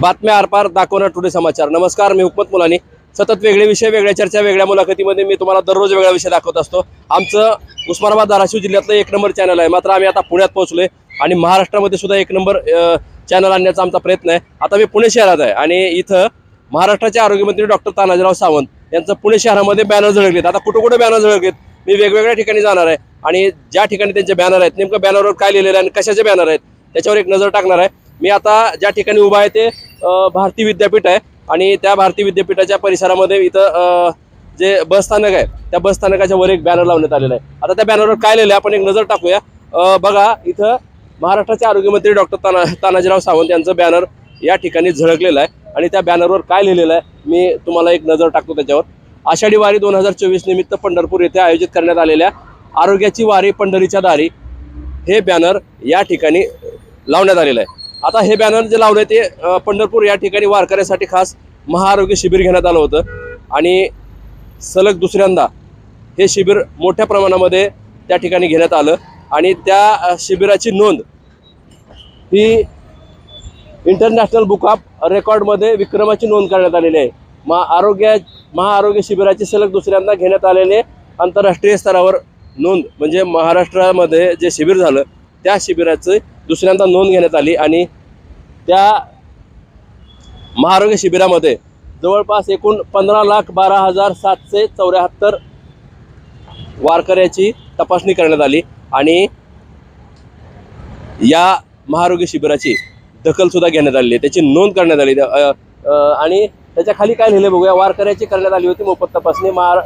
बातम्या आरपार दाखवणार टुडे समाचार. नमस्कार मी हुकमत मुलानी. सतत वेगळे विषय वेगळ्या चर्चा वेगळ्या मुलाखतीमध्ये मी तुम्हाला दररोज वेगळा विषय दाखवत असतो. आमचं उस्मानाबाद धाराशिव जिल्ह्यातलं एक नंबर चॅनल आहे. मात्र आम्ही आता पुण्यात पोहोचलोय आणि महाराष्ट्रामध्ये सुद्धा एक नंबर चॅनल आणण्याचा आमचा प्रयत्न आहे. आता मी पुणे शहरात आहे आणि इथं महाराष्ट्राचे आरोग्यमंत्री डॉक्टर तानाजीराव सावंत यांचं पुणे शहरामध्ये बॅनर झळकलेत. आता कुठं कुठं बॅनर झळकलेत? मी वेगवेगळ्या ठिकाणी जाणार आहे आणि ज्या ठिकाणी त्यांचे बॅनर आहेत नेमकं बॅनरवर काय लिहिलेलं आहे आणि कशाचे बॅनर आहेत त्याच्यावर एक नजर टाकणार आहे. मी आता ज्या ठिकाणी उभा आहे ते भारती विद्यापीठ आहे. आणि त्या भारती विद्यापीठाच्या परिसरामध्ये इथं जे बसस्थानक आहे त्या बसस्थानकाच्या वर एक बॅनर लावण्यात आलेला आहे. आता त्या बॅनरवर काय लिहिलं आहे आपण एक नजर टाकूया. बघा इथं महाराष्ट्राचे आरोग्यमंत्री डॉक्टर ताना तानाजीराव सावंत यांचं बॅनर या ठिकाणी झळकलेलं आहे. आणि त्या बॅनरवर काय लिहिलेलं आहे मी तुम्हाला एक नजर टाकतो त्याच्यावर. आषाढी वारी दोन हजार चोवीस निमित्त पंढरपूर येथे आयोजित करण्यात आलेल्या आरोग्याची वारी पंढरीच्या दारी हे बॅनर या ठिकाणी लावण्यात आलेलं आहे. आता हे बॅनर जे लावलं ते पंढरपूर या ठिकाणी वारकऱ्यासाठी खास महाआरोग्य शिबिर घेण्यात आलं होतं. आणि सलग दुसऱ्यांदा हे शिबिर मोठ्या प्रमाणामध्ये त्या ठिकाणी घेण्यात आलं. आणि त्या शिबिराची नोंद ही इंटरनॅशनल बुक ऑफ रेकॉर्डमध्ये विक्रमाची नोंद करण्यात आलेली आहे. महा आरोग्य महाआरोग्य शिबिराची सलग दुसऱ्यांदा घेण्यात आलेले आंतरराष्ट्रीय स्तरावर नोंद म्हणजे महाराष्ट्रामध्ये जे शिबिर झालं त्या शिबिराचं दुसऱ्यांदा नोंद घेण्यात आली. आणि त्या महारोग्य शिबिरामध्ये जवळपास एकूण पंधरा लाख बारा हजार सातशे चौऱ्याहत्तर वारकऱ्याची तपासणी करण्यात आली आणि या महारोग्य शिबिराची दखल सुद्धा घेण्यात आलेली आहे. त्याची नोंद करण्यात आली आणि त्याच्याखाली काय लिहिले बघूया. वारकऱ्याची करण्यात आली होती मोफत तपासणी. महा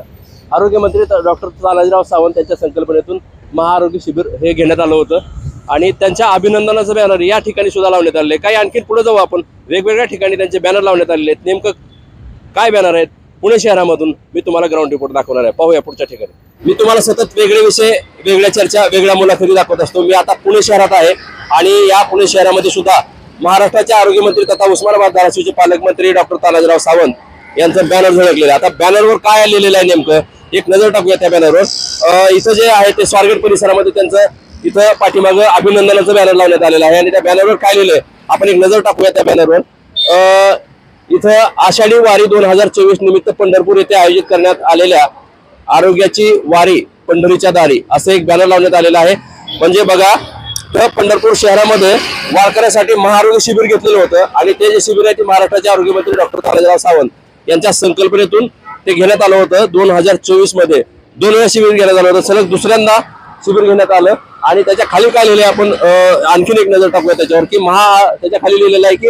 आरोग्यमंत्री डॉक्टर तानाजीराव सावंत यांच्या संकल्पनेतून महाआरोग्य शिबिर हे घेण्यात आलं होतं. आणि त्यांच्या अभिनंदनाचं बॅनर या ठिकाणी सुद्धा लावण्यात आले आहे काही आणखी पुढे जाऊ आपण. वेगवेगळ्या ठिकाणी त्यांचे बॅनर लावण्यात आलेले आहेत. नेमकं काय बॅनर आहेत? पुणे शहरामधून मी तुम्हाला ग्राउंड रिपोर्ट दाखवणार आहे. पाहूया पुढच्या ठिकाणी. मी तुम्हाला सतत वेगळे विषय वेगळ्या चर्चा वेगळ्या मुलाखती दाखवत असतो. मी आता पुणे शहरात आहे आणि या पुणे शहरामध्ये सुद्धा महाराष्ट्राचे आरोग्यमंत्री तथा उस्मानाबाद धाराशिवचे पालकमंत्री डॉक्टर तानाजीराव सावंत यांचं बॅनर झळकलेलं आहे. आता बॅनरवर काय लिहिलेलं आहे नेमकं? एक नजर टाकूया त्या बॅनरवर इथं जे आहे ते स्वारगेट परिसरामध्ये त्यांचं इथं पाठीमागं अभिनंदनाचं बॅनर लावण्यात आलेलं आहे. आणि त्या बॅनरवर काय लिहिलंय? आपण एक नजर टाकूया त्या बॅनरवर अं, इथं आषाढी वारी दोन हजार चोवीस निमित्त पंढरपूर येथे आयोजित करण्यात आलेल्या आरोग्याची वारी पंढरीच्या दारी असं एक बॅनर लावण्यात आलेलं आहे. म्हणजे बघा तर पंढरपूर शहरामध्ये वारकऱ्यासाठी महाआरोग्य शिबिर घेतलेलं होतं. आणि ते जे शिबिर आहे ते महाराष्ट्राचे आरोग्यमंत्री डॉक्टर तानाजीराव सावंत यांच्या संकल्पनेतून ते घेण्यात आलं होतं. दोन हजार चोवीसमध्ये दोन वेळा शिबिर घेण्यात आलं होतं. सलग दुसऱ्यांदा शिबिर घेण्यात आलं. आणि त्याच्याखाली काय लिहिले आपण आणखीन एक नजर टाकूया त्याच्यावर की महा त्याच्याखाली लिहिलेलं आहे की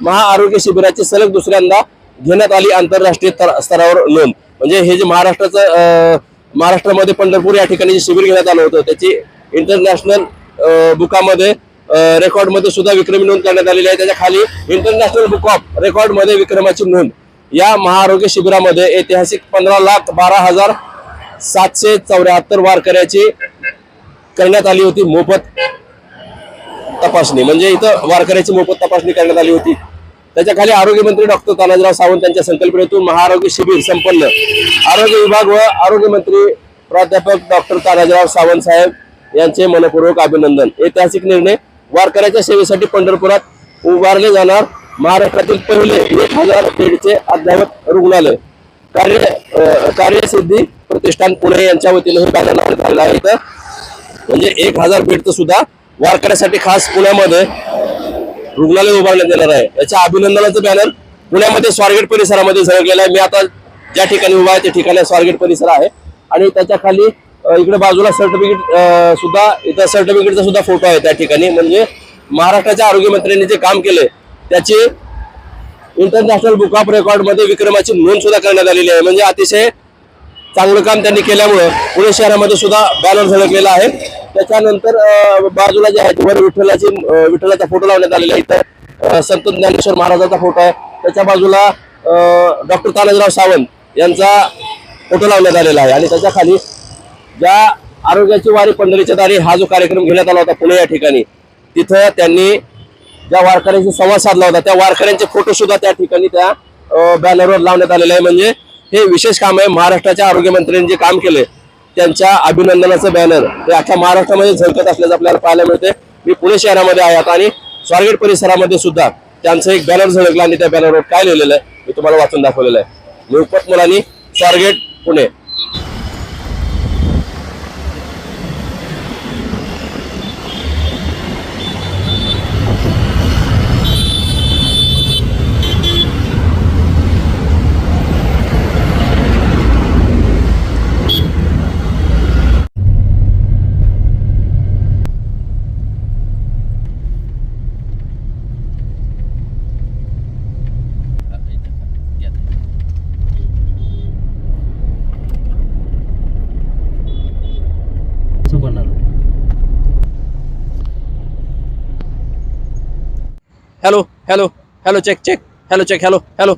महाआरोग्य शिबिराची सलग दुसऱ्यांदा घेण्यात आली आंतरराष्ट्रीय स्तरावर नोंद. म्हणजे हे जे महाराष्ट्राचं महाराष्ट्रामध्ये पंढरपूर या ठिकाणी जे शिबिर घेण्यात आलं होतं त्याची इंटरनॅशनल बुकामध्ये रेकॉर्डमध्ये सुद्धा विक्रमी नोंद करण्यात आलेली आहे. त्याच्याखाली इंटरनॅशनल बुक ऑफ रेकॉर्डमध्ये विक्रमाची नोंद. या महाआरोग्य शिबिरामध्ये ऐतिहासिक पंधरा लाख बारा हजार सातशे चौऱ्याहत्तर वारकऱ्याची करण्यात आली होती मोफत तपासणी. म्हणजे इथं वारकऱ्याची मोफत तपासणी करण्यात आली होती. त्याच्याखाली आरोग्यमंत्री डॉक्टर तानाजीराव सावंत यांच्या संकल्पनेतून महाआरोग्य शिबिर संपन्न. आरोग्य विभाग व आरोग्यमंत्री प्राध्यापक डॉक्टर तानाजीराव सावंत साहेब यांचे मनपूर्वक अभिनंदन. ऐतिहासिक निर्णय. वारकऱ्याच्या सेवेसाठी पंढरपुरात उभारले जाणार महाराष्ट्रातील पहिले एक हजार बेडचे अद्ययावत रुग्णालय. कार्य कार्यसिद्धी प्रतिष्ठान पुणे यांच्या वतीने हे बॅनर लावण्यात आलेलं आहे. म्हणजे एक हजार बेडचं सुद्धा वारकऱ्यासाठी खास पुण्यामध्ये रुग्णालय उभारण्यात येणार आहे. याच्या अभिनंदनाचं बॅनर पुण्यामध्ये स्वारगेट परिसरामध्ये झळकलेलं आहे. मी आता ज्या ठिकाणी उभा आहे त्या ठिकाणी स्वारगेट परिसर आहे. आणि त्याच्याखाली इकडे बाजूला सर्टिफिकेट सुद्धा इथं सर्टिफिकेटचा सुद्धा फोटो आहे त्या ठिकाणी. म्हणजे महाराष्ट्राच्या आरोग्यमंत्र्यांनी जे काम केले त्याची इंटरनॅशनल बुक ऑफ रेकॉर्डमध्ये विक्रमाची नोंद सुद्धा करण्यात आलेली आहे. म्हणजे अतिशय चांगलं काम त्यांनी केल्यामुळं पुणे शहरामध्ये सुद्धा बॅनर झळकलेला आहे. त्याच्यानंतर बाजूला जे आहे वर विठ्ठलाची विठ्ठलाचा फोटो लावण्यात आलेला आहे इथं. संत ज्ञानेश्वर महाराजांचा फोटो आहे. त्याच्या बाजूला डॉक्टर तानाजीराव सावंत यांचा फोटो लावण्यात आलेला आहे. आणि त्याच्याखाली ज्या आरोग्याची वारी पंढरीच्या दारी हा जो कार्यक्रम घेण्यात आला होता पुणे या ठिकाणी तिथं त्यांनी ज्या वारकऱ्यांशी संवाद साधला होता त्या वारकऱ्यांचे फोटो सुद्धा त्या ठिकाणी त्या बॅनरवर लावण्यात आलेले आहे. म्हणजे हे विशेष काम आहे. महाराष्ट्राच्या आरोग्यमंत्र्यांनी जे काम केले त्यांच्या अभिनंदनाचं बॅनर ते अख्ख्या महाराष्ट्रामध्ये झळकत असल्याचं आपल्याला पाहायला मिळते मी पुणे शहरामध्ये आहे आता आणि स्वारगेट परिसरामध्ये सुद्धा त्यांचं एक बॅनर झळकला आणि त्या बॅनरवर काय लिहिलेलं आहे मी तुम्हाला वाचून दाखवलेलं आहे. निवपत मुलांनी Swargate Pune. Hello hello hello check check hello check hello hello